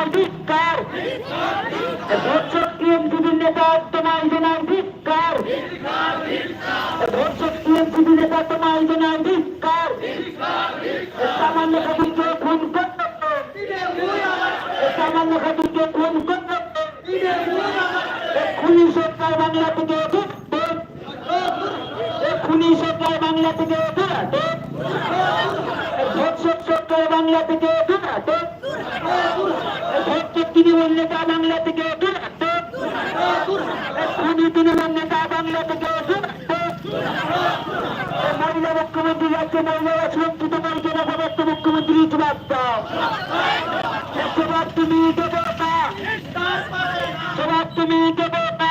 জানাই ধিক্কার ধর্ষক টিএমসিবির নেতা তোমায় জানাই ধিক্কার ধর্ষক টিএমসিবির নেতা তোমায় জানাই ধিক্কার সামান্য খাতুনকে খুন করতে খুন করতে খুনি সরকার বাংলা থেকে খুনি সরকার বাংলা থেকে ঢুকাতে ধর্ষক সরকার বাংলা থেকে ঢুকাতে ধর্ষক তৃণমূল নেতা বাংলা থেকে ঢুকাতে খুনি তৃণমূল নেতা বাংলা থেকে ঢুকাতে মহিলা মুখ্যমন্ত্রী রাজ্যে মহিলারা সুরক্ষিত করছে না সমস্ত মুখ্যমন্ত্রী জবাব দাও জবাব তুমি দেবো না জবাব তুমি দেবো না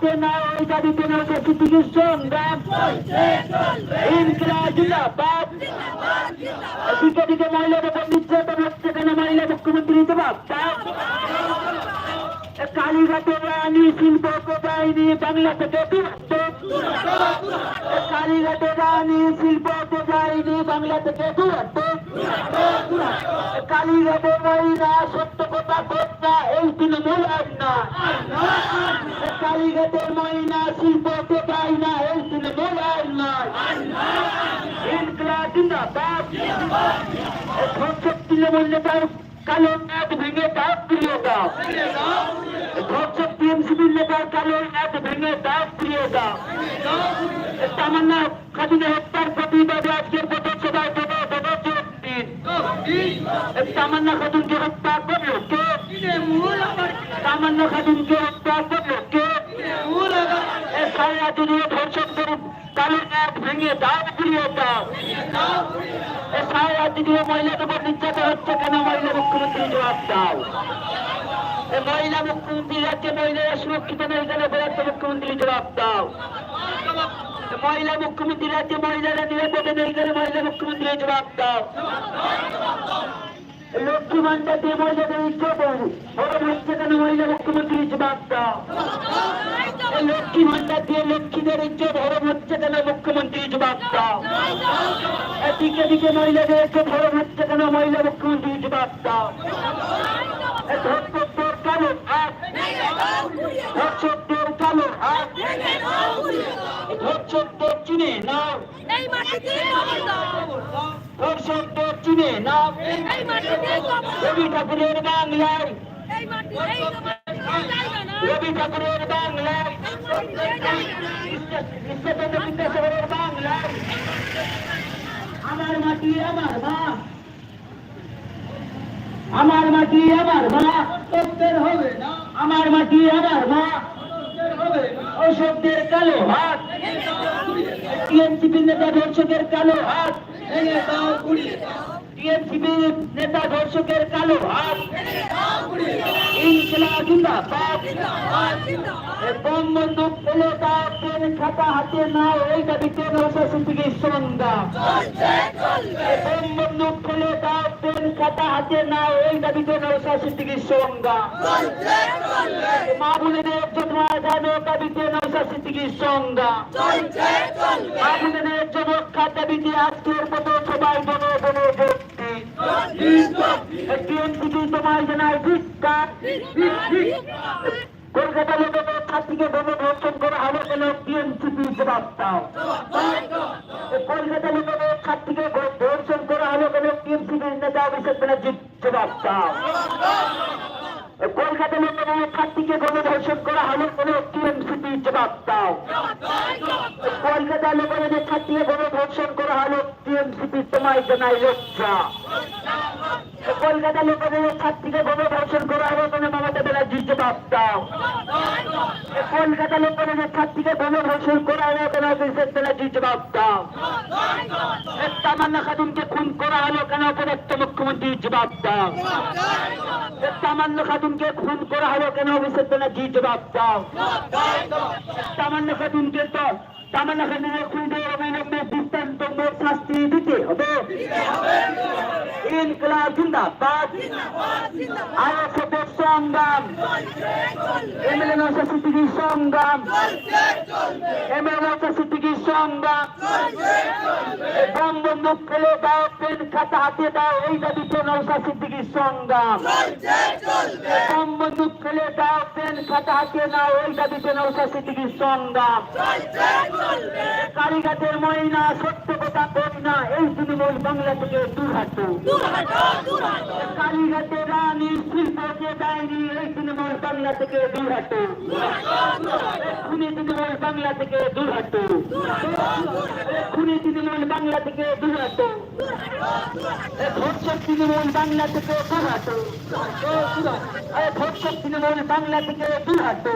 পেন হাতে নির্যাতন হচ্ছে কেন মহিলা মুখ্যমন্ত্রী জবাব দাও কালীঘাটে রানী শিল্প বাংলা থেকে কালীঘাটে রানী শিল্প প্রদায়নি বাংলা থেকে দূরত্ব কালীঘাটে মহিলা সত্য কথা কথা এই তৃণমূল আর না কালীঘাটের মহিলা শিল্প প্রদায় না এই তৃণমূল আর নয়। জিন্দাবাদ। ধর্ষক তৃণমূল নেতার কালো নাক ভেঙে দাঁত ফিরিয়ে দাও। ধর্ষক টিএমসিবির নেতার কালো নাক ভেঙে দাঁত ফিরিয়ে দাও। তামান্না খাদিনা হত্যার প্রতিবাদে আজকের প্রথম সভায় করল কে? তামান্না খাতুনকে হত্যা করল কে? সারা ভেঙে দাঁত ফিরিয়ে দাও। সারা দুনিয়া মহিলাদের নির্যাতন হচ্ছে কেন? মহিলা মুখ্যমন্ত্রী জবাব দাও মহিলা মুখ্যমন্ত্রী রাজ্যে মহিলারা সুরক্ষিত নেই কেন বরাদ্দ মুখ্যমন্ত্রী জবাব দাও। মহিলা মুখ্যমন্ত্রী রাজ্যে মহিলারা নিরাপদে নেই কেন মহিলা মুখ্যমন্ত্রী জবাব দাও। লক্ষ্মী ভান্ডার দিয়ে মহিলাদের হচ্ছে কেন মহিলা মুখ্যমন্ত্রী জবাব দাও? লক্ষ্মী লক্ষ্মীদের হরম হচ্ছে কেন মুখ্যমন্ত্রী জবাব দাও? এদিকে দিকে মহিলাদের ইজ্জত হরম হচ্ছে কেন মহিলা মুখ্যমন্ত্রী জবাব দাও? কালো হাত ধর্ষকদের কালো হাত ধর্ষকদের চিনে নাও ধর্ষকদের চিনে নাও রবি ঠাকুরের বাংলায় রবি ঠাকুরের বাংলায় ঈশ্বরচন্দ্র বিদ্যাসাগরের আমার মাটি আমার মা আমার মাটি আমার মা। মাটি আমার মা? হবে কালো হাত। টিএমসিপি নেতা ধর্ষকের কালো হাত। টিএমসিপি নেতা ধর্ষকের কালো হাত। ইনকলাব জিন্দাবাদ। বম খাতা হাতে নাও। এই দাবিতে নৌশাসিদ্দিকির সংগ্রাম বম দাও খাতা হাতে নাও এই দাবিতে মা দাবিতে নৌশাসিদ্দিকির সংগ্রাম মা জন্য দাবিতে আজকের মতো সবাই বনো বনো একটি তোমায় জানায় ধিক্কার। কলকাতা লোকেদের ছাত্রীকে বোমে ধর্ষণ করা হলো কেন টিএমসিপি জবাব দাও কলকাতা লোকেদের ছাত্রীকে ধর্ষণ করা হলো কেন টিএমসিপির নেতা অভিষেক ব্যানার্জি এ কলকাতা লোকেদের ছাত্রীকে বোমে ধর্ষণ করা হলো কেন টিএমসিপি জবাব দাও কলকাতা লোকেদের ছাত্রীকে বোমে ধর্ষণ করা হলো টিএমসিপি তোমায় জানাই লজ্জা কলকাতা লোকেদের ছাত্রীকে বোমে ধর্ষণ করা হলো কেন মমতা ব্যানার্জি জবাব দাও। কলকাতা লোকের ছাত্রীকে গণধর্ষণ করা হলো কেন অভিষেক ব্যানার্জি জবাব দাও। তামান্না খাতুনকে খুন করা হলো কেন উপযুক্ত মুখ্যমন্ত্রী জবাব দাও। তামান্না খাতুনকে খুন করা হলো কেন অভিষেক ব্যানার্জি জবাব দাও। তামান্না খাতুনকে তো তামান্না খুনের অবিলম্বে দৃষ্টান্ত মোট শাস্তি দিতে হবে। ইনকলাব জিন্দাবাদ। আইএসএফের সংগ্রাম এমএলএ নৌশা সিদ্দিকির সংগ্রাম এমএলএ নৌশা সিদ্দিকির সংগ্রাম বম বন্দুক ফেলে দাও পেন খাতা হাতে দাও এই দাবিতে নৌশা সিদ্দিকির সংগ্রাম বম বন্দুক ফেলে দাও পেন খাতা হাতে নাও এই দাবিতে নৌশা সিদ্দিকির সংগ্রাম কালীঘাটের ময়না সত্য কথা না এই তৃণমূল বাংলা থেকে দূর হাঁটো কালীঘাটে রানী শিল্পকে দেয়নি এই তৃণমূল বাংলা থেকে দূর হাঁটো। খুনি তৃণমূল বাংলা থেকে দূর হাঁটো। খুনি তৃণমূল বাংলা থেকে দূর হাঁটো। ভোটসব তৃণমূল বাংলা থেকে দূর হাঁটো। ভোটসব তৃণমূল বাংলা থেকে দূর হাঁটো।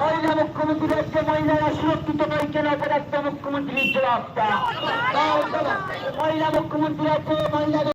মহিলা মুখ্যমন্ত্রী রাজ্যে মহিলারা সুরক্ষিত নয় কেন? মুখ্যমন্ত্রীর জবাব দাও। মহিলা মুখ্যমন্ত্রী রাজ্যে মহিলাদের